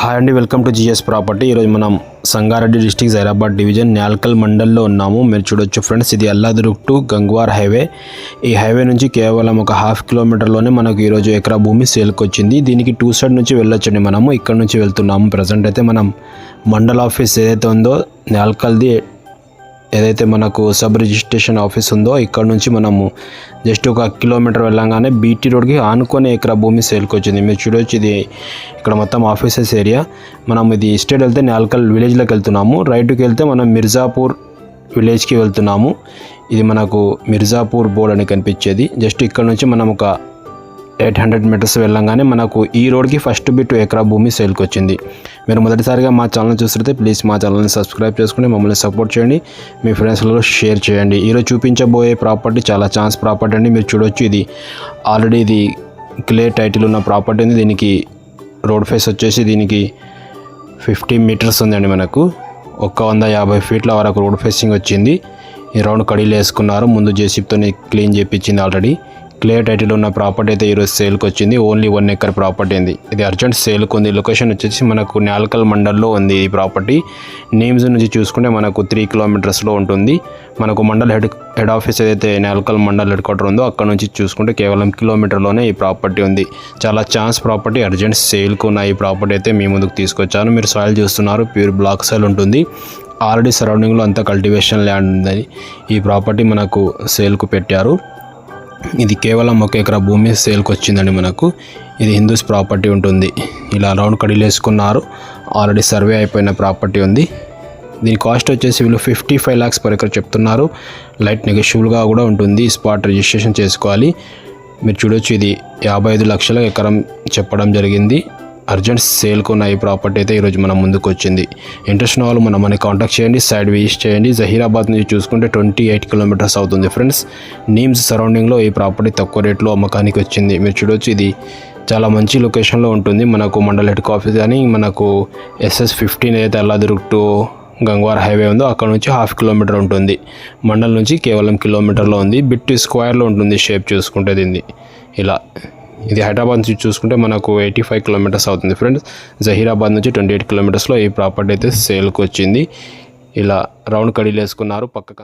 Hi అండి welcome to GS property. ఈరోజు మనం సంగారెడ్డి డిస్టిక్ జైరాబాద్ డివిజన్ న్యాల్కల్ మండల్లో ఉన్నాము. మీరు చూడొచ్చు ఫ్రెండ్స్ ఇది అల్లాదుర్గ్ టు గంగ్వార్ హైవే. ఈ హైవే నుంచి కేవలం ఒక హాఫ్ కిలోమీటర్లోనే మనకు ఈరోజు ఎకరా భూమి సేల్కి వచ్చింది దీనికి టూ సైడ్ నుంచి వెళ్ళొచ్చండి మనము. ఇక్కడ నుంచి వెళ్తున్నాము. ప్రజెంట్ అయితే మనం మండల ఆఫీస్ ఏదైతే ఉందో న్యాల్కల్ది ఏదైతే మనకు సబ్ రిజిస్ట్రేషన్ ఆఫీస్ ఉందో ఇక్కడ నుంచి మనము జస్ట్ ఒక కిలోమీటర్ వెళ్ళంగానే బీటీ రోడ్కి ఆనుకొని ఎకరా భూమి సేల్కి వచ్చింది. మీరు చూడొచ్చు ఇది ఇక్కడ మొత్తం ఆఫీసెస్ ఏరియా. మనం ఇది స్టేట్ వెళ్తే నాల్కల్ విలేజ్లోకి వెళ్తున్నాము. రైట్కి వెళ్తే మనం మిర్జాపూర్ విలేజ్కి వెళ్తున్నాము. ఇది మనకు మిర్జాపూర్ బోర్డ్ అని కనిపించేది. జస్ట్ ఇక్కడ నుంచి మనం ఒక ఎయిట్ హండ్రెడ్ మీటర్స్ వెళ్ళంగానే మనకు ఈ రోడ్కి ఫస్ట్ బిట్ ఎకరా భూమి సేల్కి వచ్చింది మీరు మొదటిసారిగా మా ఛానల్ చూస్తుంటే ప్లీజ్ మా ఛానల్ని సబ్స్క్రైబ్ చేసుకుని మమ్మల్ని సపోర్ట్ చేయండి. మీ ఫ్రెండ్స్లలో షేర్ చేయండి. ఈరోజు చూపించబోయే ప్రాపర్టీ చాలా ఛాన్స్ ప్రాపర్టీ అండి. మీరు చూడొచ్చు ఇది ఆల్రెడీ ఇది క్లియర్ టైటిల్ ఉన్న ప్రాపర్టీ ఉంది. దీనికి రోడ్ ఫేస్ వచ్చేసి దీనికి ఫిఫ్టీ మీటర్స్ ఉందండి మనకు. ఒక్క వంద యాభై ఫీట్ల వరకు రోడ్ ఫేసింగ్ వచ్చింది. ఈ రౌండ్ కడీలు వేసుకున్నారు ముందు జేసీప్తో క్లీన్ చేయించింది ఆల్రెడీ. క్లియర్ టైటిల్ ఉన్న ప్రాపర్టీ అయితే ఈరోజు సేల్కి వచ్చింది. ఓన్లీ వన్ ఎకర్ ప్రాపర్టీ ఉంది. ఇది అర్జెంట్ సేల్కి ఉంది. లొకేషన్ వచ్చేసి మనకు నాల్కల్ మండల్లో ఉంది ఈ ప్రాపర్టీ. నేమ్స్ నుంచి చూసుకుంటే మనకు త్రీ కిలోమీటర్స్లో ఉంటుంది. మనకు మండల్ హెడ్ హెడ్ ఆఫీస్ ఏదైతే నాల్కల్ మండల్ హెడ్ క్వార్టర్ ఉందో అక్కడ నుంచి చూసుకుంటే కేవలం కిలోమీటర్లోనే ఈ ప్రాపర్టీ ఉంది. చాలా ఛాన్స్ ప్రాపర్టీ అర్జెంట్ సేల్కి ఉన్న ఈ ప్రాపర్టీ అయితే మీ ముందుకు తీసుకొచ్చాను. మీరు సాయిల్ చూస్తున్నారు ప్యూర్ బ్లాక్ సాయిల్ ఉంటుంది. ఆల్రెడీ సరౌండింగ్లో అంతా కల్టివేషన్ ల్యాండ్ ఉందని ఈ ప్రాపర్టీ మనకు సేల్కు పెట్టారు. ఇది కేవలం ఒక ఎకరా భూమి సేల్కి వచ్చిందండి మనకు. ఇది హిందూస్ ప్రాపర్టీ ఉంటుంది. ఇలా రౌండ్ కడీలు వేసుకున్నారు ఆల్రెడీ సర్వే అయిపోయిన ప్రాపర్టీ ఉంది. దీని కాస్ట్ వచ్చేసి వీళ్ళు fifty five lakhs per acre చెప్తున్నారు. లైట్ నెగోషియబుల్గా కూడా ఉంటుంది. స్పాట్ రిజిస్ట్రేషన్ చేసుకోవాలి. మీరు చూడొచ్చు ఇది యాభై ఐదు లక్షల ఎకరం చెప్పడం జరిగింది. అర్జెంట్ సేల్కు ఉన్న ఈ ప్రాపర్టీ అయితే ఈరోజు మన ముందుకు వచ్చింది. ఇంట్రెస్ట్ ఉన్న వాళ్ళు మనం మనకి కాంటాక్ట్ చేయండి సైడ్ విజిట్ చేయండి. జహీరాబాద్ నుంచి చూసుకుంటే ట్వంటీ ఎయిట్ కిలోమీటర్స్ అవుతుంది ఫ్రెండ్స్ నీమ్స్ సరౌండింగ్లో ఈ ప్రాపర్టీ తక్కువ రేట్లో అమ్మకానికి వచ్చింది. మీరు చూడొచ్చు ఇది చాలా మంచి లొకేషన్లో ఉంటుంది. మనకు మండల్ హెడ్ ఆఫీస్ కానీ మనకు ఎస్ఎస్ ఫిఫ్టీన్ అయితే అల్లాదుర్గ్ టు గంగవార్ హైవే ఉందో అక్కడ నుంచి హాఫ్ కిలోమీటర్ ఉంటుంది. మండల్ నుంచి కేవలం కిలోమీటర్లో ఉంది. బిట్ స్క్వేర్లో ఉంటుంది షేప్ చూసుకుంటే దీన్ని. ఇలా. ఇది హైదరాబాద్ నుంచి చూసుకుంటే మనకు ఎయిటీ ఫైవ్ కిలోమీటర్స్ అవుతుంది ఫ్రెండ్స్ జహీరాబాద్ నుంచి ట్వంటీ ఎయిట్ కిలోమీటర్స్లో ఈ ప్రాపర్టీ అయితే సేల్కి వచ్చింది. ఇలా రౌండ్ కడీలు వేసుకున్నారు పక్కకంత